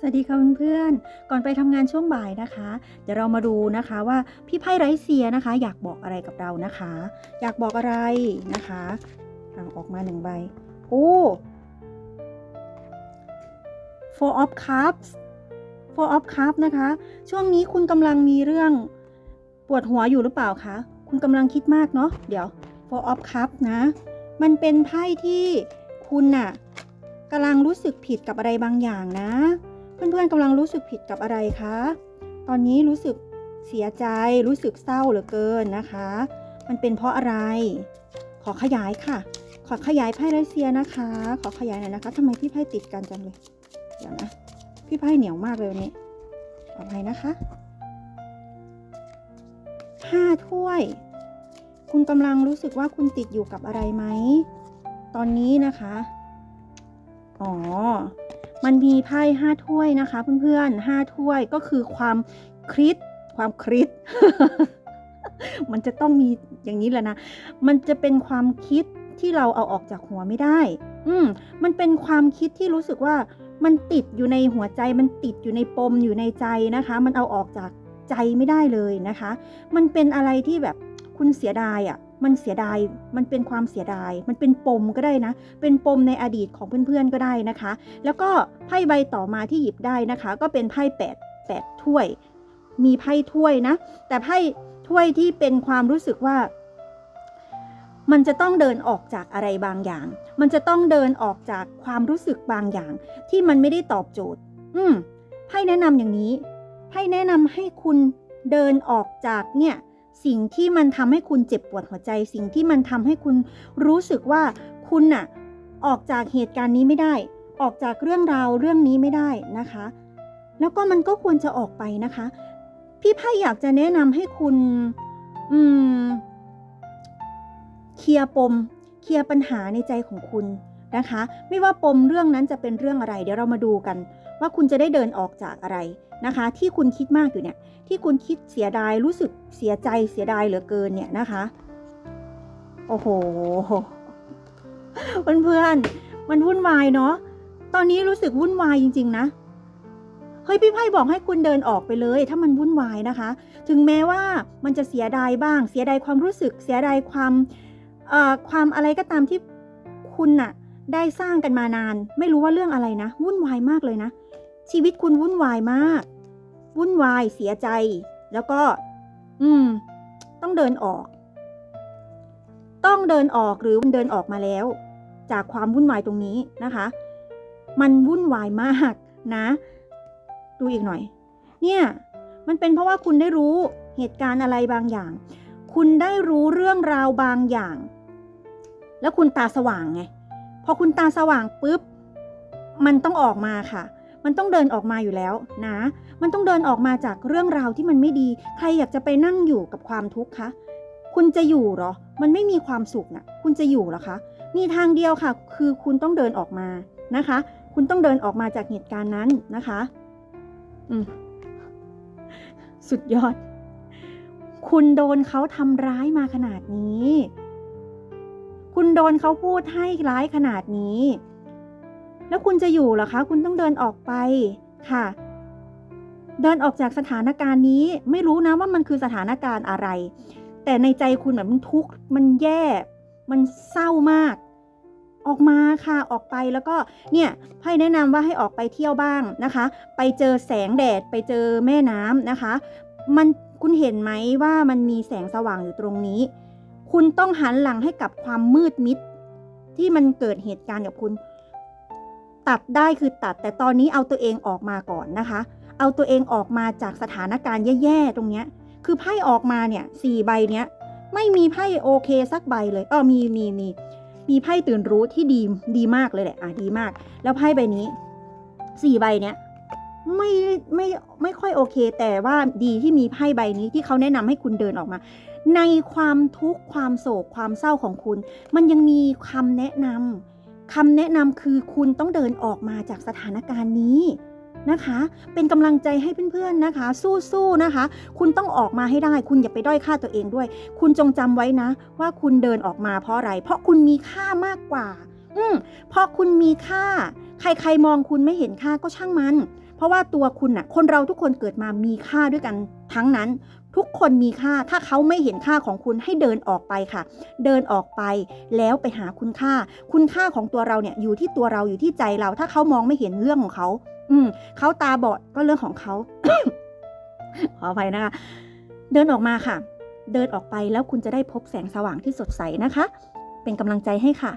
สวัสดีค่ะเพื่อนๆ ก่อนไปทำงานช่วงบ่ายนะคะ เดี๋ยวเรามาดูนะคะว่าพี่ไพ่ไรเซียนะคะ อยากบอกอะไรกับเรานะคะ อยากบอกอะไรนะคะอะออกมาหนึ่งใบ โอ้ four of cups four of cups นะคะ ช่วงนี้คุณกำลังมีเรื่องปวดหัวอยู่หรือเปล่าคะ คุณกำลังคิดมากเนาะ เดี๋ยว four of cups นะ มันเป็นไพ่ที่คุณน่ะกำลังรู้สึกผิดกับอะไรบางอย่างนะ เพื่อนๆกำลังรู้สึกผิดกับอะไรคะ ตอนนี้รู้สึกเสียใจ รู้สึกเศร้าเหลือเกินนะคะ มันเป็นเพราะอะไร ขอขยายค่ะ ขอขยายไพ่ไรเซียนะคะ ขอขยายหน่อยนะคะทำไมพี่ไพ่ติดกันจังเลย เดี๋ยวนะ พี่ไพ่เหนียวมากเลยวันนี้ ขออภัยนะคะห้าถ้วย คุณกำลังรู้สึกว่าคุณติดอยู่กับอะไรไหม ตอนนี้นะคะ อ๋อ มันมีไพ่ห้าถ้วยนะคะ เพื่อนๆห้าถ้วยก็คือความคริสความคริสมันจะต้องมีอย่างนี้แหละนะ มันจะเป็นความคิดที่เราเอาออกจากหัวไม่ได้ อืม มันเป็นความคิดที่รู้สึกว่ามันติดอยู่ในหัวใจ มันติดอยู่ในปมอยู่ในใจนะคะ มันเอาออกจากใจไม่ได้เลยนะคะ มันเป็นอะไรที่แบบคุณเสียดายอะ่ะ มันเสียดาย มันเป็นความเสียดาย มันเป็นปมก็ได้นะ เป็นปมในอดีตของเพื่อนๆก็ได้นะคะ แล้วก็ไพ่ใบต่อมาที่หยิบได้นะคะ ก็เป็นไพ่แปดแปดถ้วย มีไพ่ถ้วยนะ แต่ไพ่ถ้วยที่เป็นความรู้สึกว่า มันจะต้องเดินออกจากอะไรบางอย่าง มันจะต้องเดินออกจากความรู้สึกบางอย่าง ที่มันไม่ได้ตอบโจทย์ อืมไพ่แนะนำอย่างนี้ ไพ่แนะนำให้คุณเดินออกจากเนี่ย สิ่งที่มันทำให้คุณเจ็บปวดหัวใจ สิ่งที่มันทำให้คุณรู้สึกว่าคุณน่ะออกจากเหตุการณ์นี้ไม่ได้ ออกจากเรื่องราวเรื่องนี้ไม่ได้นะคะ แล้วก็มันก็ควรจะออกไปนะคะ พี่ไพ่อยากจะแนะนำให้คุณ อืมเคลียร์ปมเคลียร์ปัญหาในใจของคุณนะคะ ไม่ว่าปมเรื่องนั้นจะเป็นเรื่องอะไร เดี๋ยวเรามาดูกัน ว่าคุณจะได้เดินออกจากอะไรนะคะ ที่คุณคิดมากอยู่เนี่ยที่คุณคิดเสียดายรู้สึกเสียใจเสียดายเหลือเกินเนี่ยนะคะ โอ้โหเพื่อนๆมันวุ่นวายเนาะตอนนี้รู้สึกวุ่นวายจริง ๆ นะเฮ้ยพี่ไพ่บอกให้คุณเดินออกไปเลย ถ้ามันวุ่นวายนะคะ ถึงแม้ว่ามันจะเสียดายบ้าง เสียดายความรู้สึก เสียดายความเอ่อความอะไรก็ตามที่คุณน่ะ ได้สร้างกันมานาน ไม่รู้ว่าเรื่องอะไรนะ วุ่นวายมากเลยนะ ชีวิตคุณวุ่นวายมาก วุ่นวายเสียใจ แล้วก็ อืม ต้องเดินออก ต้องเดินออกหรือเดินออกมาแล้ว จากความวุ่นวายตรงนี้นะคะ มันวุ่นวายมากนะ ดูอีกหน่อย เนี่ย มันเป็นเพราะว่าคุณได้รู้เหตุการณ์อะไรบางอย่าง คุณได้รู้เรื่องราวบางอย่าง แล้วคุณตาสว่างไง พอคุณตาสว่างปุ๊บ มันต้องออกมาค่ะ มันต้องเดินออกมาอยู่แล้วนะ มันต้องเดินออกมาจากเรื่องราวที่มันไม่ดี ใครอยากจะไปนั่งอยู่กับความทุกข์คะคุณจะอยู่หรอ มันไม่มีความสุขนะ่ะ คุณจะอยู่หรอคะ มีทางเดียวค่ะ คือคุณต้องเดินออกมานะคะ คุณต้องเดินออกมาจากเหตุการณ์นั้นนะคะ อืมสุดยอด คุณโดนเขาทำร้ายมาขนาดนี้ คุณโดนเขาพูดให้ร้ายขนาดนี้ แล้วคุณจะอยู่เหรอคะ คุณต้องเดินออกไปค่ะ เดินออกจากสถานการณ์นี้ไม่รู้นะว่ามันคือสถานการณ์อะไร แต่ในใจคุณแบบมันทุกข์มันแย่ มันเศร้ามาก ออกมาค่ะออกไปแล้วก็เนี่ยไพ่แนะนำว่าให้ออกไปเที่ยวบ้างนะคะ ไปเจอแสงแดดไปเจอแม่น้ำนะคะ มันคุณเห็นไหมว่ามันมีแสงสว่างอยู่ตรงนี้ คุณต้องหันหลังให้กับความมืดมิดที่มันเกิดเหตุการณ์กับคุณ ตัดได้คือตัด แต่ตอนนี้เอาตัวเองออกมาก่อนนะคะ เอาตัวเองออกมาจากสถานการณ์แย่ๆตรงเนี้ย คือไพ่ออกมาเนี่ยสี่ใบเนี้ย ไม่มีไพ่โอเคสักใบเลยเออมีมีมีมีไพ่ตื่นรู้ที่ดีดีมากเลยแหละอะดีมาก แล้วไพ่ใบนี้สี่ใบเนี้ยไม่ไม่ไม่ค่อยโอเค แต่ว่าดีที่มีไพ่ใบนี้ที่เขาแนะนำให้คุณเดินออกมา ในความทุกข์ความโศกความเศร้าของคุณ มันยังมีคำแนะนำ คำแนะนำคือคุณต้องเดินออกมาจากสถานการณ์นี้นะคะ เป็นกำลังใจให้เพื่อนๆนะคะ สู้ๆนะคะ คุณต้องออกมาให้ได้ คุณอย่าไปด้อยค่าตัวเองด้วย คุณจงจำไว้นะ ว่าคุณเดินออกมาเพราะอะไร เพราะคุณมีค่ามากกว่า อืมเพราะคุณมีค่า ใครๆมองคุณไม่เห็นค่าก็ช่างมัน เพราะว่าตัวคุณน่ะ คนเราทุกคนเกิดมามีค่าด้วยกันทั้งนั้น ทุกคนมีค่าถ้าเขาไม่เห็นค่าของคุณให้เดินออกไปค่ะ เดินออกไปแล้วไปหาคุณค่า คุณค่าของตัวเราเนี่ยอยู่ที่ตัวเราอยู่ที่ใจเรา ถ้าเขามองไม่เห็นเรื่องของเขา อืมเขาตาบอดก็เรื่องของเขาขออภัยนะคะ เดินออกมาค่ะ เดินออกไปแล้วคุณจะได้พบแสงสว่างที่สดใสนะคะ เป็นกำลังใจให้ค่ะ